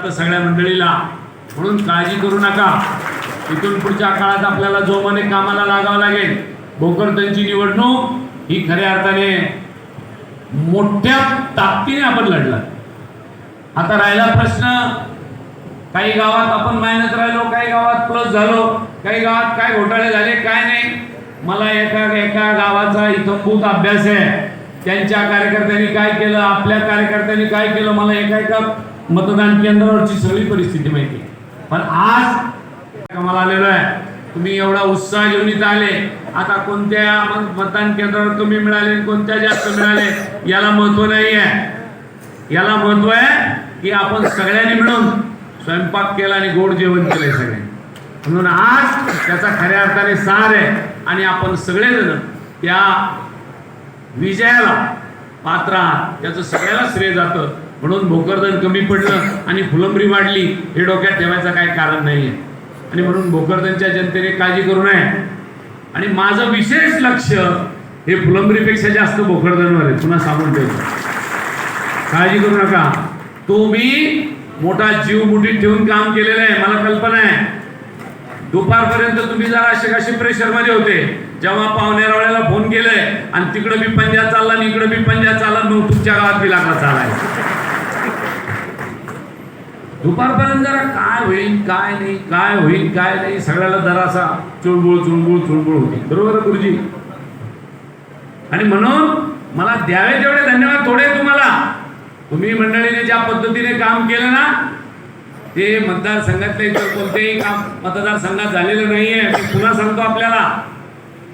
आता सगळ्या मंडळीला म्हणून काळजी करू नका. इथून पुढच्या काळात आपल्याला जोमाने कामाला लागावं लागेल भोकरदनची निवडणूक ही खऱ्या अर्थाने मोठ्या ताकदीने आपण लढला आता राहिला प्रश्न काही गावात आपण मायनस राहिलो काही गावात प्लस झालो काही गावात काय घोटाळे झाले काय नाही. मला एका एका गावाचा इथंभूत अभ्यास आहे. त्यांच्या कार्यकर्त्यांनी काय केलं आपल्या कार्यकर्त्यांनी काय केलं मला एका एका मतदान केंद्रावरची सगळी परिस्थिती माहिती आहे. पण आज मला आलेलो आहे. तुम्ही एवढा उत्साह घेऊन इथं आले. आता कोणत्या मतदान केंद्रावर कमी मिळाले कोणत्या जास्त मिळाले याला महत्त्व नाही आहे. याला महत्त्व आहे की आपण सगळ्यांनी मिळून स्वयंपाक केला आणि गोड जेवण केले सगळे. म्हणून आज त्याचा खऱ्या अर्थाने सार आहे आणि आपण सगळेजण त्या विजयाला पात्र आहात. त्याचं सगळ्याला श्रेय जातं. म्हणून भोकरदन कमी पडलं आणि फुलंबरी वाढली हे डोक्यात ठेवायचं काही कारण नाही आहे आणि म्हणून भोकरदनच्या जनतेने काळजी करू नये. आणि माझं विशेष लक्ष हे फुलंबरीपेक्षा जास्त भोकरदनवर आहे पुन्हा सांगून ठेवतो. काळजी करू नका. तो मी मोठा जीव मुठीत ठेवून काम केलेलं आहे मला कल्पना आहे. दुपारपर्यंत तुम्ही जरा असे कसे प्रेशरमध्ये होते. जेव्हा पाहुणेरावळ्याला फोन केलंय आणि तिकडं मी पंजा चालला आणि इकडं मी पंजा चालला मग तुमच्या गावात बी लागला चालाय दुपारपर्यंत जरा काय होईल काय नाही काय होईल काय नाही सगळ्याला जरासा चुळबुळ चुळबुळ चुळबुळ होती. बरोबर गुरुजी? आणि म्हणून मला द्यावे तेवढे धन्यवाद थोडे तुम्हाला. तुम्ही मंडळीने ज्या पद्धतीने काम केलं ना ते मतदारसंघातले इतर कोणतेही काम मतदारसंघात झालेलं नाहीये. मी पुन्हा सांगतो आपल्याला.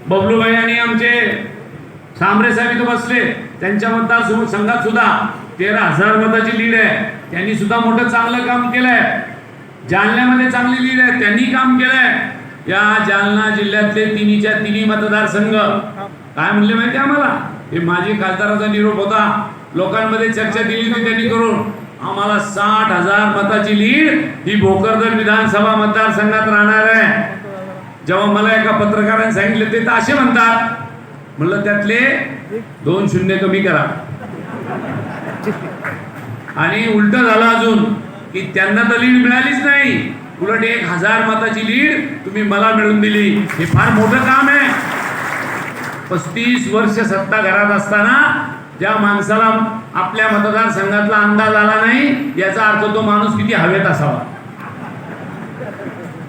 बबलूभाई आणि आमचे सांबरे साहेब इथं बसले. त्यांच्या मतदार संघात सुद्धा तेरा हजार मताची लीड आहे. त्यांनी सुद्धा मोठं चांगलं काम केलंय. जालन्यामध्ये चांगली लीड आहे. त्यांनी काम केलंय. या जालना जिल्ह्यातले तिन्हीच्या तिन्ही मतदारसंघ. काय म्हणले माहिती आम्हाला? हे माजी खासदाराचा निरोप होता. लोकांमध्ये चर्चा दिली होती त्यांनी करून. आम्हाला साठ हजार मताची लीड ही भोकरदन विधानसभा मतदारसंघात राहणार आहे. जेव्हा मला एका पत्रकाराने सांगितले ते तर असे म्हणतात. म्हणलं त्यातले दोन शून्य कमी करा. आणि उलट झालं अजून की त्यांना तर लीड मिळालीच नाही. उलट एक हजार मताची लीड तुम्ही मला मिळून दिली. हे फार मोठं काम आहे. पस्तीस वर्ष सत्ता घरात असताना ज्या माणसाला आपल्या मतदारसंघातला अंदाज आला नाही याचा अर्थ तो माणूस किती हवेत असावा.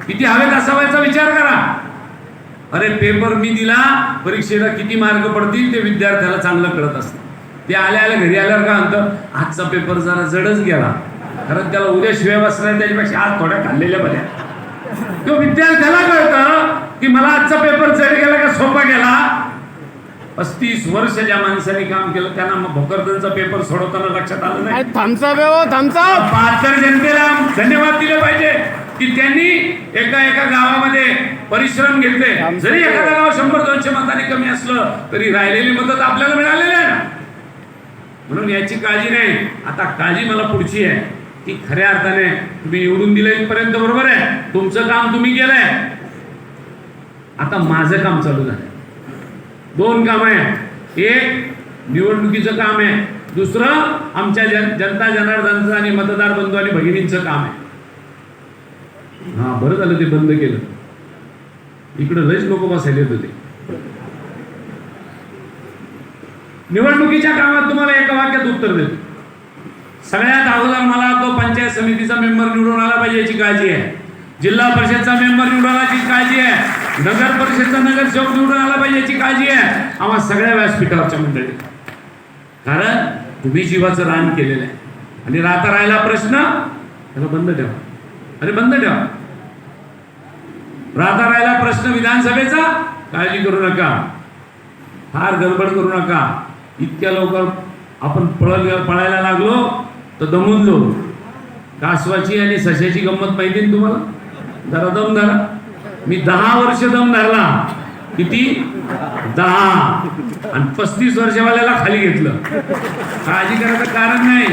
किती हवेत असावा याचा विचार करा. अरे पेपर मी दिला परीक्षेला किती मार्क पडतील ते विद्यार्थ्याला चांगलं कळत असतं. ते आल्या आल्या घरी आल्यावर का म्हणतं आजचा पेपर जरा जडच गेला. कारण त्याला उद्या शिवाय बसणार त्याच्यापेक्षा आज थोड्या खाल्लेल्या बऱ्या. तो विद्यार्थ्याला कळतं की मला आजचा पेपर जड गेला का सोपा गेला. पस्तीस वर्ष ज्या माणसाने काम केलं त्यांना मग भोकरदनचा पेपर सोडवताना लक्षात आलं नाही. बहात्तर जनतेला धन्यवाद दिले पाहिजे. की त्यांनी एका एका गावामध्ये परिश्रम घेतले. जरी एखादा गाव शंभर दोनशे मतांनी कमी असलं तरी राहिलेली मदत आपल्याला मिळालेली आहे ना? म्हणून याची काळजी नाही. आता काळजी मला पुढची आहे की खऱ्या अर्थाने तुम्ही निवडून दिलं इथपर्यंत बरोबर आहे. तुमचं काम तुम्ही केलंय. आता माझं काम चालू झालं दोन काम आहे एक निवडणुकीचं काम आहे. दुसरं आमच्या जन जनता जनार्दनचं आणि मतदार बंधू आणि भगिनींचं काम आहे. हा बरं झालं ते बंद केलं. इकडे लयच लोक बसायला येत होते. निवडणुकीच्या कामात तुम्हाला एका वाक्यात उत्तर देतो. सगळ्यात अगोदर मला तो पंचायत समितीचा मेंबर निवडून आला पाहिजे याची काळजी आहे. जिल्हा परिषदचा मेंबर निवडून आल्याची काळजी आहे. नगर परिषदचा नगरसेवक निवडून आला पाहिजे याची काळजी आहे. आम्हा सगळ्या व्यासपीठावरच्या मंडळी. कारण तुम्ही जीवाचं रान केलेलं आहे. आणि राहता राहिला प्रश्न त्याला बंद ठेवा. अरे बंद ठेवा. राहता राहिला प्रश्न विधानसभेचा? काळजी करू नका. फार गडबड करू नका. इतक्या लवकर आपण पळल पळायला लागलो तर दमूनलो कासवाची आणि सश्याची गंमत माहिती ना तुम्हाला? जरा दम धरा. मी दहा वर्ष दम धरला. किती? दहा. आणि पस्तीस वर्षवाल्याला खाली घेतलं. काळजी करायचं कारण नाही.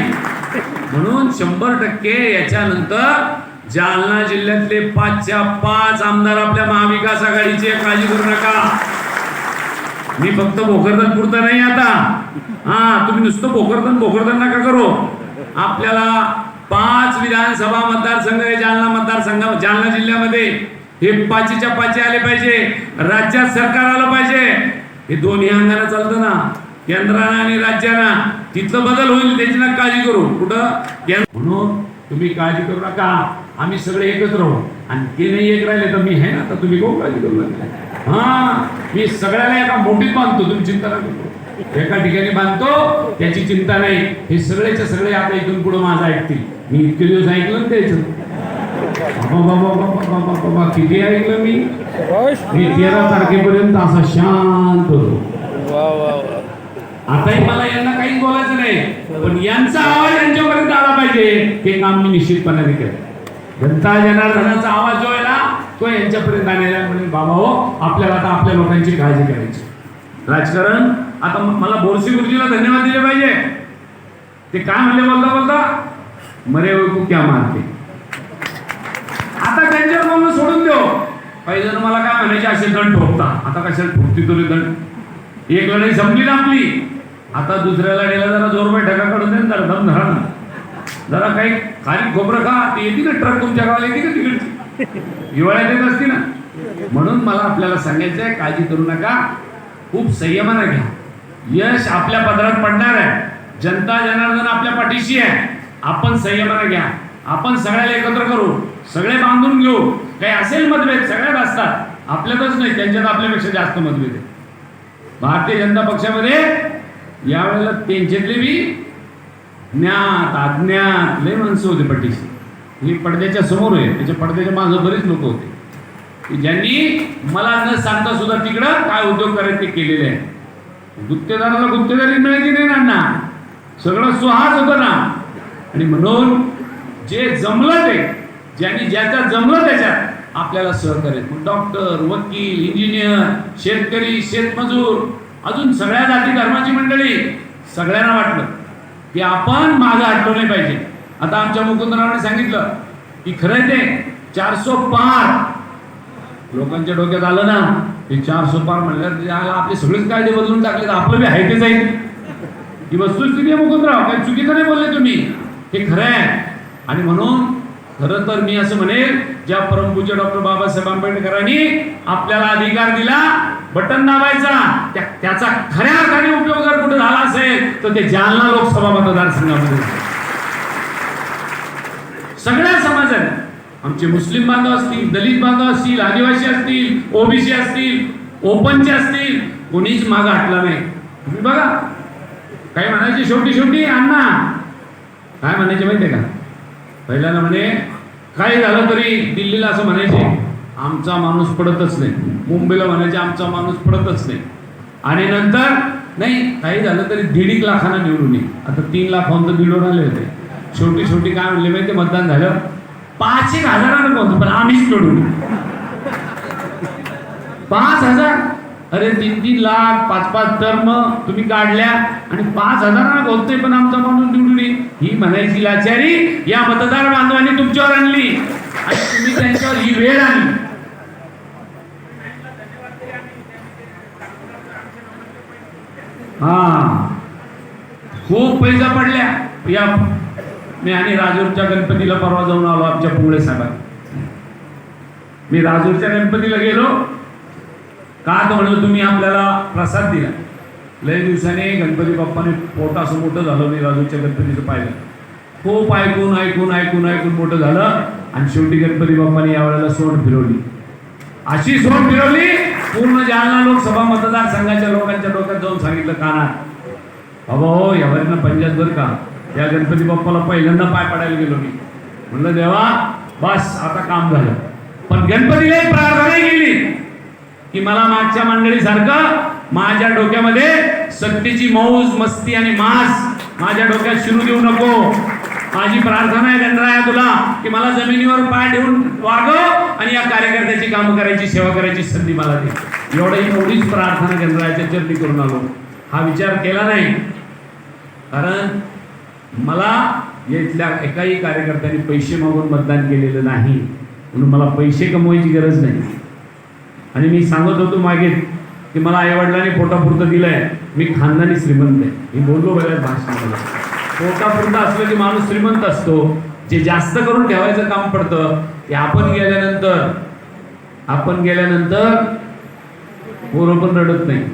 म्हणून शंभर टक्के याच्यानंतर जालना जिल्ह्यातले पाचच्या पाच आमदार आपल्या महाविकास आघाडीचे काळजी करू नका. मी फक्त भोकरदन पुरता नाही आता. हा तुम्ही नुसतं भोकरदन भोकरदन नका करू. आपल्याला पाच विधानसभा मतदारसंघ हे जालना मतदारसंघ जालना जिल्ह्यामध्ये. हे पाचीच्या पाची आले पाहिजे. राज्यात सरकार आलं पाहिजे. हे दोन्ही अंगाने चालतं ना. केंद्रानं आणि राज्यानं. तिथलं बदल होईल त्याची ना काळजी करू. कुठं? म्हणून तुम्ही काळजी करू नका. आम्ही सगळे एकत्र राहू आणि ते नाही एक राहिले तर मी आहे ना तर तुम्ही कोण काळजी करू नका? हा मी सगळ्याला एका मोठीत बांधतो तुम्ही चिंता नका एका ठिकाणी बांधतो त्याची चिंता नाही. हे सगळेच्या सगळे आता इथून पुढे माझं ऐकतील. मी इतके दिवस ऐकलं ना त्याचं. बाबा बाबा बाबा किती ऐकलं मी? मी तेरा तारखेपर्यंत असा शांत होतो. आताही मला यांना काहीच बोलायचं नाही. पण यांचा आवाज यांच्यापर्यंत आला पाहिजे. हे काम मी निश्चितपणाने केलं जनता जनार्दनाचा आवाज जो आहे ना तो यांच्यापर्यंत आणायला आहे बाबा हो आपल्याला आता आपल्या लोकांची काळजी करायची. राजकारण आता मला बोरसी गुरुजीला धन्यवाद दिले पाहिजे. ते काय म्हणले बोलता बोलता? मरे हुए क्या मानते. आता त्यांच्यावर बोलणं सोडून देऊ. पहिले मला काय म्हणायचे असे दंड ठोकता. आता कशाला ठोकती तुला दंड? एक लढाई संपली ना आपली. आता दुसऱ्याला गेला जरा जोर बैठका काढून दे जरा दम धरा ना. जरा काही खाली खोबरं खा ते येते का ट्रक तुमच्या गावाला येते का तिकडची हिवाळ्यात येत असते ना. म्हणून मला आपल्याला सांगायचं आहे काळजी करू नका. खूप संयमानं घ्या. यश आपल्या पदरात पडणार आहे. जनता जनार्दन आपल्या पाठीशी आहे. आपण संयमानं घ्या. आपण सगळ्याला एकत्र करू. सगळे बांधून घेऊ. काही असेल मतभेद सगळ्यात असतात आपल्यातच नाही त्यांच्यात आपल्यापेक्षा जास्त मतभेद आहे. भारतीय जनता पक्षामध्ये यावेळेला त्यांच्यातले बी ज्ञात अज्ञात लय माणसं होते पट्टीशी. ही पडद्याच्या समोर आहे त्याच्या पडद्याच्या मागं बरेच लोक होते. की ज्यांनी मला न सांगता सुद्धा तिकडं काय उद्योग करायचे ते केलेले आहे गुत्तेदाराला गुत्तेदारी मिळायची नाही ना अण्णा. सगळं सुहास होतं ना? आणि म्हणून जे जमलं ते ज्यांनी ज्याचा जमलं त्याच्यात आपल्याला सहकार्य डॉक्टर वकील इंजिनियर शेतकरी शेतमजूर अजून सगळ्या जाती धर्माची मंडळी सगळ्यांना वाटलं की आपण मागं हटलो नाही पाहिजे. आता आमच्या मुकुंदरावने सांगितलं की खरं ते चारसो पार लोकांच्या डोक्यात आलं ना हे चारसो पार म्हणलं आपले सगळेच कायदे बदलून टाकले तर आपलं बी आहे ते जाईल ही वस्तुस्थिती आहे मुकुंदराव काही चुकीचं नाही बोलले तुम्ही. हे खरं आहे. आणि म्हणून खरं तर मी असं म्हणेल ज्या परमपूज्य डॉक्टर बाबासाहेब आंबेडकरांनी आपल्याला अधिकार दिला बटन दाबायचा. त्याचा खऱ्या अर्थाने उपयोग जर कुठे झाला असेल तर ते जालना लोकसभा मतदारसंघामध्ये. सगळ्या समाजाने आमचे मुस्लिम बांधव असतील दलित बांधव असतील आदिवासी असतील ओबीसी असतील ओपनचे असतील कोणीच माग हटला नाही. तुम्ही बघा. काय म्हणायचे शेवटी शेवटी अण्णा काय म्हणायचे माहितीये का? पहिल्याला म्हणे काय झालं तरी दिल्लीला असं म्हणायचे आमचा माणूस पडतच नाही. मुंबईला म्हणायचे आमचा माणूस पडतच नाही. आणि नंतर नाही काही झालं तरी दीड एक लाखांना निवडून ये. आता तीन लाखाहून तर निवडून आले होते. शेवटी शेवटी काय म्हणले माहिती मतदान झालं. पाच एक हजारानं कोणतं पण आम्हीच निवडून पाच हजार. अरे तीन तीन लाख पाच पाच टर्म तुम्ही काढल्या आणि पाच हजारांना बोलतोय पण आमचा माणूस निवडून येईल. ही म्हणायची लाचारी या मतदार बांधवांनी तुमच्यावर आणली. आणि तुम्ही त्यांच्यावर ही वेळ आणली. हा. खूप पैसा पडल्या. या मी आणि राजूरच्या गणपतीला परवा जाऊन आलो आमच्या पुंगळे साहेबांना मी राजूरच्या गणपतीला गेलो. का तर म्हणलं तुम्ही आपल्याला प्रसाद दिला. लय दिवसाने गणपती बाप्पाने पोटासं मोठं झालं मी राजूरच्या गणपतीचं पाहिलं. खूप ऐकून ऐकून ऐकून ऐकून मोठं झालं. आणि शेवटी गणपती बाप्पाने यावेळेला सोड फिरवली. अशी सोड फिरवली पूर्ण जालना लोकसभा मतदारसंघाच्या लोकांच्या डोक्यात जाऊन सांगितलं कानात बाबा हो यावरनं पंजाब बरं का? या गणपती बाप्पाला पहिल्यांदा पाय पडायला गेलो मी. म्हणलं देवा बस आता काम झालं. पण गणपतीला एक प्रार्थना केली की मला मागच्या मंडळीसारखं माझ्या डोक्यामध्ये सत्तेची मौज मस्ती आणि मास माझ्या डोक्यात शिरू देऊ नको. माझी प्रार्थना आहे गणराया तुला की मला जमिनीवर पाय ठेवून वागव आणि या कार्यकर्त्याची कामं करायची सेवा करायची संधी मला दे. एवढी एवढीच प्रार्थना गणरायाच्या चरणी करून आलो. हा विचार केला नाही. कारण मला इथल्या एकाही कार्यकर्त्यांनी पैसे मागून मतदान केलेलं नाही. म्हणून मला पैसे कमवायची गरज नाही. आणि मी सांगत होतो मागे की मला आईवडिलांनी पोटापुरतं दिलंय. मी खानदानी श्रीमंत आहे. मी बोललो बऱ्याच भाषणामध्ये. पोटापुरता असलं की माणूस श्रीमंत असतो. जे जास्त करून ठेवायचं काम पडतं ते आपण गेल्यानंतर आपण गेल्यानंतर पोरं पण रडत नाही.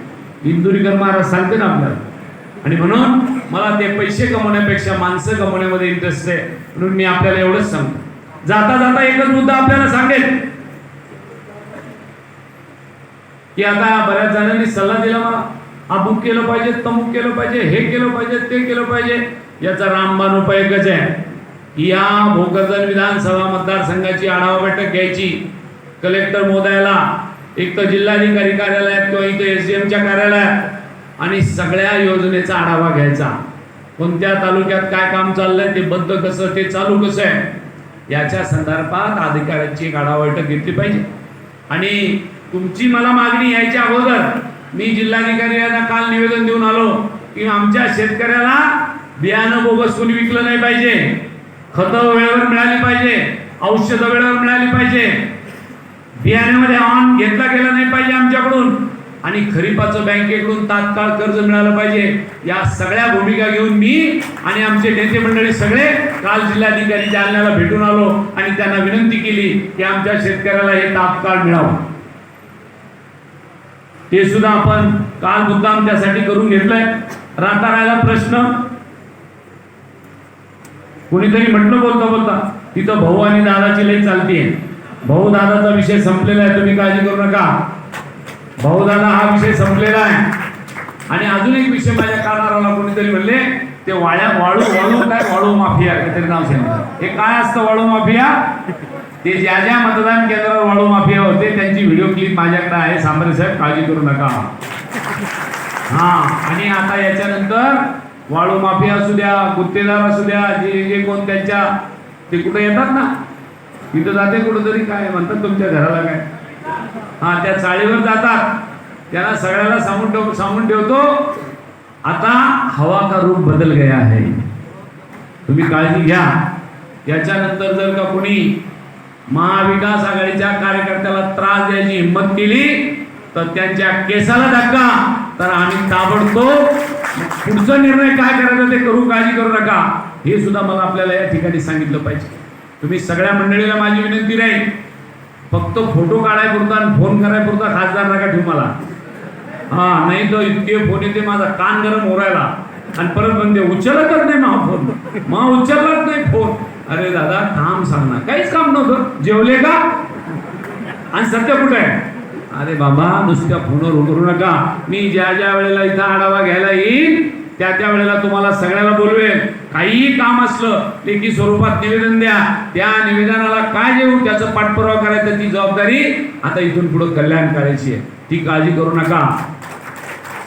इंदुरीकर महाराज सांगते ना आपल्याला. आणि म्हणून मला ते पैसे कमवण्यापेक्षा माणसं कमवण्यामध्ये इंटरेस्ट आहे. म्हणून मी आपल्याला एवढंच सांगतो. जाता जाता एकच मुद्दा आपल्याला सांगेल. की आता बऱ्याच जणांनी सल्ला दिला मला अमुक केलं पाहिजे तमुक केलं पाहिजे हे केलं पाहिजे ते केलं पाहिजे. याचा रामबाण उपाय एकच आहे या भोकरदन विधानसभा मतदारसंघाची आढावा बैठक घ्यायची. कलेक्टर मोदायला एक तर जिल्हाधिकारी कार्यालयात किंवा इथं एस डी एमच्या कार्यालयात आणि सगळ्या योजनेचा आढावा घ्यायचा. कोणत्या तालुक्यात काय काम चाललंय ते बंद कसं ते चालू कसं आहे याच्या संदर्भात अधिकाऱ्यांची एक आढावा बैठक घेतली पाहिजे. आणि तुमची मला मागणी यायच्या अगोदर मी जिल्हाधिकारी यांना काल निवेदन देऊन आलो की आमच्या शेतकऱ्याला बियाणं बोगस कोणी विकलं नाही पाहिजे. खतं वेळेवर मिळाली पाहिजे. औषधं वेळेवर मिळाली पाहिजे. बियाण्यामध्ये ऑन घेतला गेला नाही पाहिजे आमच्याकडून. आणि खरीपाचं बँकेकडून तात्काळ कर्ज मिळालं पाहिजे. या सगळ्या भूमिका घेऊन मी आणि आमचे नेते मंडळी सगळे काल जिल्हाधिकारी जालन्याला भेटून आलो आणि त्यांना विनंती केली की आमच्या शेतकऱ्याला हे तात्काळ मिळावं. ते सुद्धा आपण काल मुद्दाम त्यासाठी करून घेतलंय. राहता राहिला प्रश्न. कोणीतरी म्हटलं बोलता बोलता तिथं भाऊ आणि दादाची लई चालतीये भाऊ दादाचा विषय संपलेला आहे तुम्ही काळजी करू नका. भाऊ दादा हा विषय संपलेला आहे. आणि अजून एक विषय माझ्या कानाला कोणीतरी म्हणले ते वाळ्या वाळू वाळू काय वाळू माफिया काहीतरी नाव सांगितलं. हे काय असतं वाळू माफिया? ते ज्या ज्या मतदान केंद्रावर वाळू माफिया होते त्यांची व्हिडिओ क्लिप माझ्याकडे आहे. सांबरे साहेब काळजी करू नका. हा आणि आता याच्यानंतर वाळू माफिया असू द्या गुत्तेदार असू द्या जे जे कोण त्यांच्या ते कुठं येतात ना? तिथं जाते कुठंतरी काय म्हणतात तुमच्या घराला काय? हा त्या चाळीवर जातात. त्यांना सगळ्याला सांगून ठेव सांगून ठेवतो आता हवा का रूप बदल गया आहे तुम्ही काळजी घ्या. याच्यानंतर जर का कोणी महाविकास आघाडीच्या कार्यकर्त्याला त्रास द्यायची हिंमत केली तर त्यांच्या केसाला धक्का. तर आम्ही ताबडतोब पुढचा निर्णय काय करायचा ते करू काळजी करू नका. हे सुद्धा मला आपल्याला या ठिकाणी सांगितलं पाहिजे. तुम्ही सगळ्या मंडळीला माझी विनंती राहील. फक्त फोटो काढाय पुरता आणि फोन कराय पुरता खासदार नका ठेवू मला. हा नाही तर इतके फोन येते माझा कान गरम हो ओरायला आणि परत म्हणते उचलतच नाही मा फोन. मा उचललाच नाही फोन. अरे दादा काम सांग ना. काहीच काम नव्हतं. जेवले का? आणि सध्या कुठे आहे? अरे बाबा नुसत्या फोनवर उतरू नका. मी ज्या ज्या वेळेला इथं आढावा घ्यायला येईल त्या त्या वेळेला तुम्हाला सगळ्याला बोलवेल काहीही काम असलं लेखी स्वरूपात निवेदन द्या. त्या निवेदनाला काय देऊ त्याचं पाठपुरावा करायचं ती जबाबदारी आता इथून पुढे कल्याण करायची आहे. ती काळजी करू नका.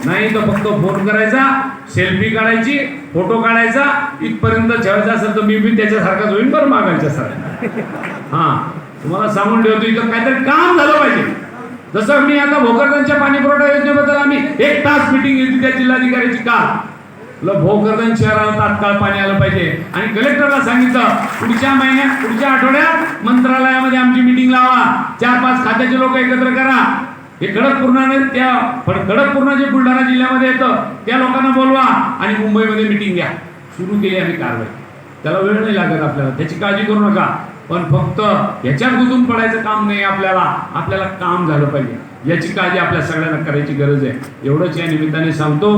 नाही तर फक्त फोन करायचा सेल्फी काढायची फोटो काढायचा इथपर्यंत ठेवायचा असेल तर मी बी त्याच्यासारखाच होईल बरं मागायच्या सर हा तुम्हाला सांगून ठेवतो इथं काहीतरी काम झालं पाहिजे. जसं मी आता भोकरदांच्या पाणी पुरवठा योजनेबद्दल आम्ही एक तास मिटिंग घेतली त्या जिल्हाधिकाऱ्याची का? भोकरदन शहराला तात्काळ पाणी आलं पाहिजे. आणि कलेक्टरला सांगितलं पुढच्या महिन्यात पुढच्या आठवड्यात मंत्रालयामध्ये आमची मिटिंग लावा. चार पाच खात्याचे लोक एकत्र करा. हे खडकपूर्णाने त्या खडकपूर्णा जे बुलढाणा जिल्ह्यामध्ये येतं त्या लोकांना बोलवा आणि मुंबईमध्ये मिटिंग घ्या. सुरू केली आम्ही कारवाई. त्याला वेळ नाही लागत आपल्याला. त्याची काळजी करू नका. पण फक्त ह्याच्यात गुजून पडायचं काम नाही आपल्याला. आपल्याला काम झालं पाहिजे. याची काळजी आपल्या सगळ्यांना करायची गरज आहे. एवढंच या निमित्ताने सांगतो.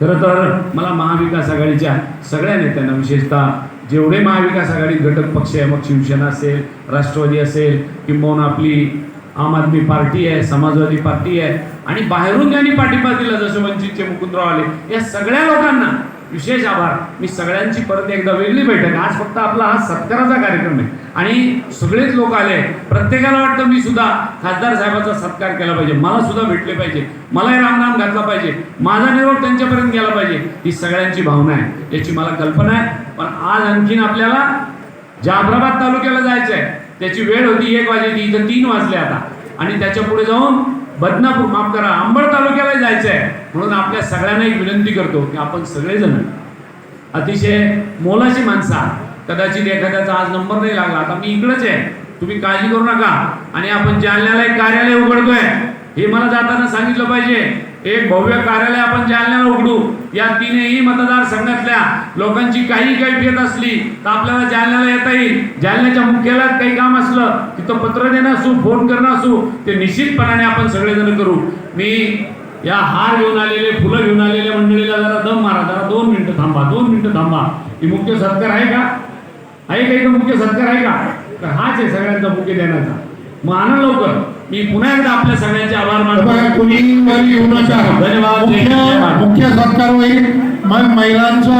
खरं तर मला महाविकास आघाडीच्या सगळ्या नेत्यांना विशेषतः जेवढे महाविकास आघाडी घटक पक्ष आहे मग शिवसेना असेल राष्ट्रवादी असेल किंबहुना आपली आम आदमी पार्टी आहे समाजवादी पार्टी आहे आणि बाहेरून ज्यांनी पाठिंबा दिला जसं वंचितचे मुकुंदराव आले या सगळ्या लोकांना विशेष आभार. मी सगळ्यांची परत एकदा वेगळी बैठक. आज फक्त आपला हा सत्काराचा कार्यक्रम आहे. आणि सगळेच लोक आले प्रत्येकाला वाटतं मी सुद्धा खासदार साहेबाचा सत्कार केला पाहिजे. मला सुद्धा भेटले पाहिजे. मलाही रामनाम घातला पाहिजे. माझा निरोप त्यांच्यापर्यंत गेला पाहिजे. ही सगळ्यांची भावना आहे. याची मला कल्पना आहे. पण आज आणखीन आपल्याला जाफराबाद तालुक्याला जायचं आहे त्याची वेळ होती एक वाजेची. इथं तीन वाजले आता. आणि त्याच्या पुढे जाऊन बदनापूर माफ करा अंबड तालुक्याला जायचं आहे म्हणून आपल्या सगळ्यांना एक विनंती करतो की आपण सगळेजण अतिशय मोलाची माणसं आहात. कदाचित एखाद्याचा आज नंबर नाही लागला. आता मी इकडंच आहे. तुम्ही काळजी करू नका. आणि आपण जालन्याला एक कार्यालय उघडतोय. हे मला जाताना सांगितलं पाहिजे. एक भव्य कार्यालय आपण जालन्याला उघडू. या तीनही मतदारसंघातल्या लोकांची काही कैफियत असली तर आपल्याला जालन्याला येता येईल. जालन्याच्या मुख्यालयात काही काम असलं तिथं पत्र देणं असू फोन करणं असू ते निश्चितपणाने आपण सगळेजण करू. मी या हार घेऊन आलेले फुलं घेऊन आलेले मंडळीला जरा दम मारा. जरा दोन मिनिटं थांबा दोन मिनिटं थांबा. ही मुख्य सत्कार आहे का? आहे का मुख्य सत्कार आहे का? तर हाच आहे सगळ्यांचा मुख्य देण्याचा मग आणा लवकर. मी पुन्हा एकदा आपल्या सगळ्यांचे आभार मानतो. कुणी वर येऊ नका. धन्यवाद. मुख्य मुख्य सत्कार होईल. मग महिलांचा